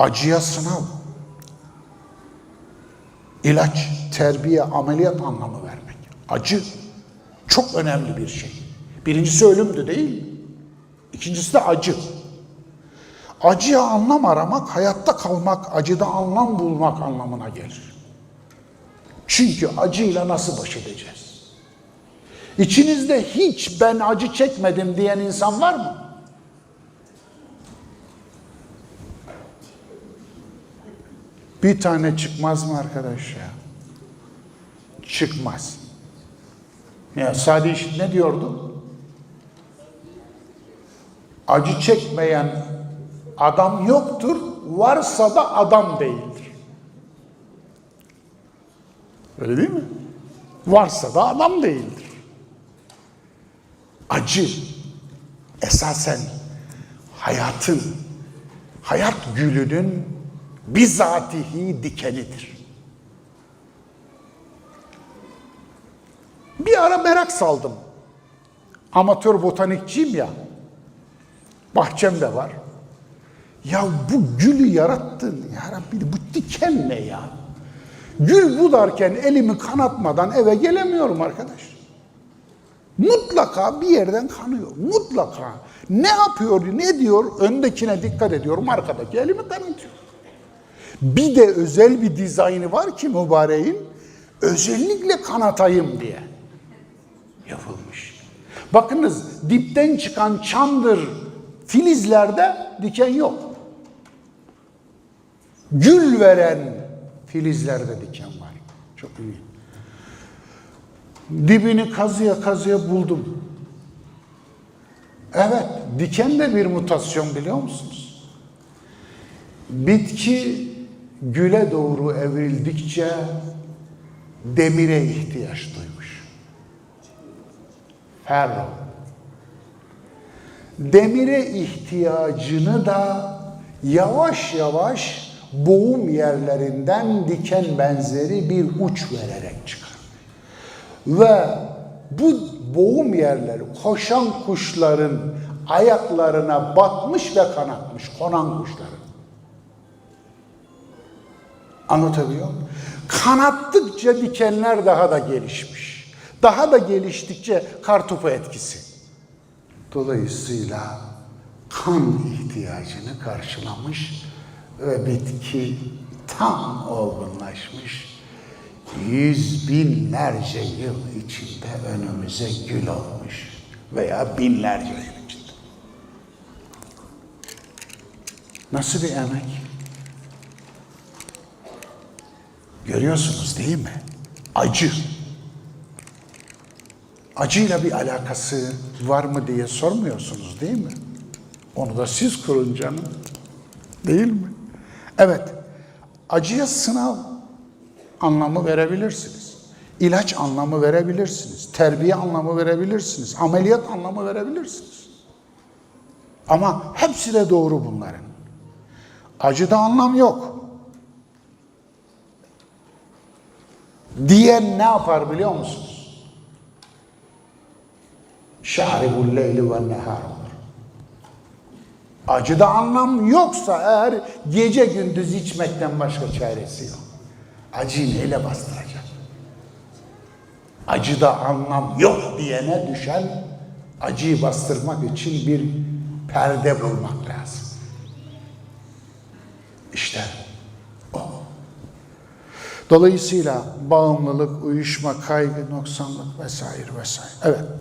Acıya sınav. İlaç, terbiye, ameliyat anlamı vermek. Acı çok önemli bir şey. Birincisi ölümdü değil mi? İkincisi de acı. Acıya anlam aramak, hayatta kalmak, acıda anlam bulmak anlamına gelir. Çünkü acıyla nasıl baş edeceğiz? İçinizde hiç ben acı çekmedim diyen insan var mı? Bir tane çıkmaz mı arkadaş ya? Çıkmaz. Ya Sadi İşit ne diyordu? Acı çekmeyen adam yoktur, varsa da adam değildir. Öyle değil mi? Varsa da adam değildir. Acı esasen hayatın, hayat gülünün bizatihi dikenidir. Bir ara merak saldım. Amatör botanikçiyim ya. Bahçem de var. Ya bu gülü yarattın ya Rabbi bu diken ne ya? Gül budarken elimi kanatmadan eve gelemiyorum arkadaş. Mutlaka bir yerden kanıyor. Mutlaka. Ne yapıyor, ne diyor? Öndekine dikkat ediyorum, arkadaki elimi kanatıyor. Bir de özel bir dizaynı var ki mübareğin, özellikle kanatayım diye yapılmış. Bakınız dipten çıkan çamdır filizlerde diken yok. Gül veren filizlerde diken var. Çok iyi. Dibini kazıya kazıya buldum. Evet, diken de bir mutasyon biliyor musunuz? Bitki güle doğru evrildikçe demire ihtiyaç duymuş. Ferro. Demire ihtiyacını da yavaş yavaş boğum yerlerinden diken benzeri bir uç vererek çıkar. Ve bu boğum yerleri koşan kuşların ayaklarına batmış ve kanatmış konan kuşların. Anlatabiliyor muyum? Kanattıkça dikenler daha da gelişmiş. Daha da geliştikçe kartopu etkisi. Dolayısıyla kan ihtiyacını karşılamış ve bitki tam olgunlaşmış. Yüz binlerce yıl içinde önümüze gül olmuş veya binlerce yıl içinde. Nasıl bir emek? Görüyorsunuz değil mi? Acı. Acıyla bir alakası var mı diye sormuyorsunuz değil mi? Onu da siz kurun canım. Değil mi? Evet. Acıya sınav anlamı verebilirsiniz. İlaç anlamı verebilirsiniz. Terbiye anlamı verebilirsiniz. Ameliyat anlamı verebilirsiniz. Ama hepsi de doğru bunların. Acıda anlam yok. Diyen ne yapar biliyor musunuz? Şaribul leyli ve nehar. Acıda anlam yoksa eğer gece gündüz içmekten başka çaresi yok. Acıyı neyle bastıracak? Acıda anlam yok diyene düşen acıyı bastırmak için bir perde bulmak lazım. İşte. Dolayısıyla bağımlılık, uyuşma, kaygı, noksanlık vesaire vesaire. Evet.